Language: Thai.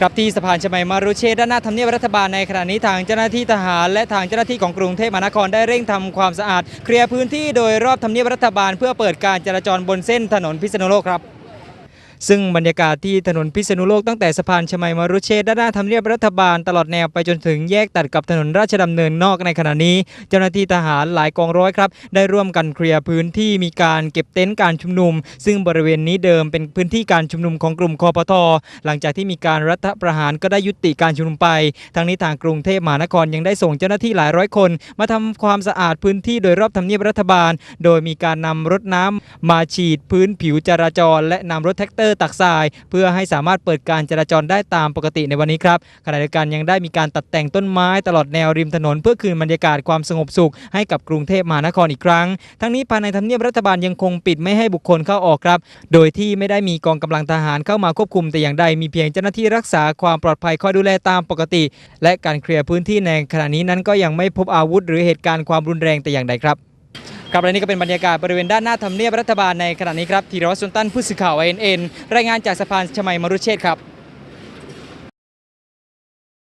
ครับที่สะพานชมัยมารุเชษด้านหน้าทำเนียบรัฐบาลในขณะนี้ทางเจ้าหน้าที่ทหาร และทางเจ้าหน้าที่ของกรุงเทพมหานครได้เร่งทำความสะอาด เคลียร์พื้นที่โดยรอบทำเนียบรัฐบาล เพื่อเปิดการจราจรบนเส้นถนนพิษณุโลกครับ ซึ่งบรรยากาศที่ถนนพิษณุโลกตั้งแต่สะพานชมัยมารุเชษด้านหน้าทำเนียบรัฐบาลตลอดแนวไปจนถึงแยกตัดกับถนนราชดำเนินนอกในขณะนี้ เจ้าหน้าที่ทหารหลายกองร้อยครับ ได้ร่วมกันเคลียร์พื้นที่มีการเก็บเต็นท์การชุมนุม ซึ่งบริเวณนี้เดิมเป็นพื้นที่การชุมนุมของกลุ่มคอปทหลังจากที่มีการรัฐประหารก็ได้ยุติการชุมนุมไปทั้งนี้ทางกรุงเทพมหานครยังได้ส่งเจ้าหน้าที่หลายร้อยคน มาทำความสะอาดพื้นที่โดยรอบทำเนียบรัฐบาล โดยมีการนำรถน้ำมาฉีดพื้นผิวจราจร และนำรถแท็กเตอร์ตักทราย เพื่อให้สามารถเปิดการจราจรได้ตามปกติในวันนี้ครับขณะเดียวกันยังได้มีการตัดแต่งต้นไม้ตลอดแนวริมถนน เพื่อคืนบรรยากาศความสงบสุข ให้กับกรุงเทพมหานครอีกครั้ง ทั้งนี้ภายในทำเนียบรัฐบาลยังคงปิดไม่ให้บุคคลเข้าออกครับ โดยที่ไม่ได้มีกองกำลังทหารเข้ามาควบคุมแต่อย่างใดมีเพียงเจ้าหน้าที่รักษาความปลอดภัยคอยดูแลตามปกติ และการเคลียร์พื้นที่ในขณะนี้นั้นก็ยังไม่พบอาวุธ หรือเหตุการณ์ความรุนแรงแต่อย่างใดครับ ครับและนี่ก็เป็นบรรยากาศบริเวณด้านหน้าทำเนียบรัฐบาลในขณะนี้ครับธีรวัตรสุนตันผู้สื่อข่าวเอ็นเอ็นรายงานจากสะพานชมัยมรุเชษฐ์ครับ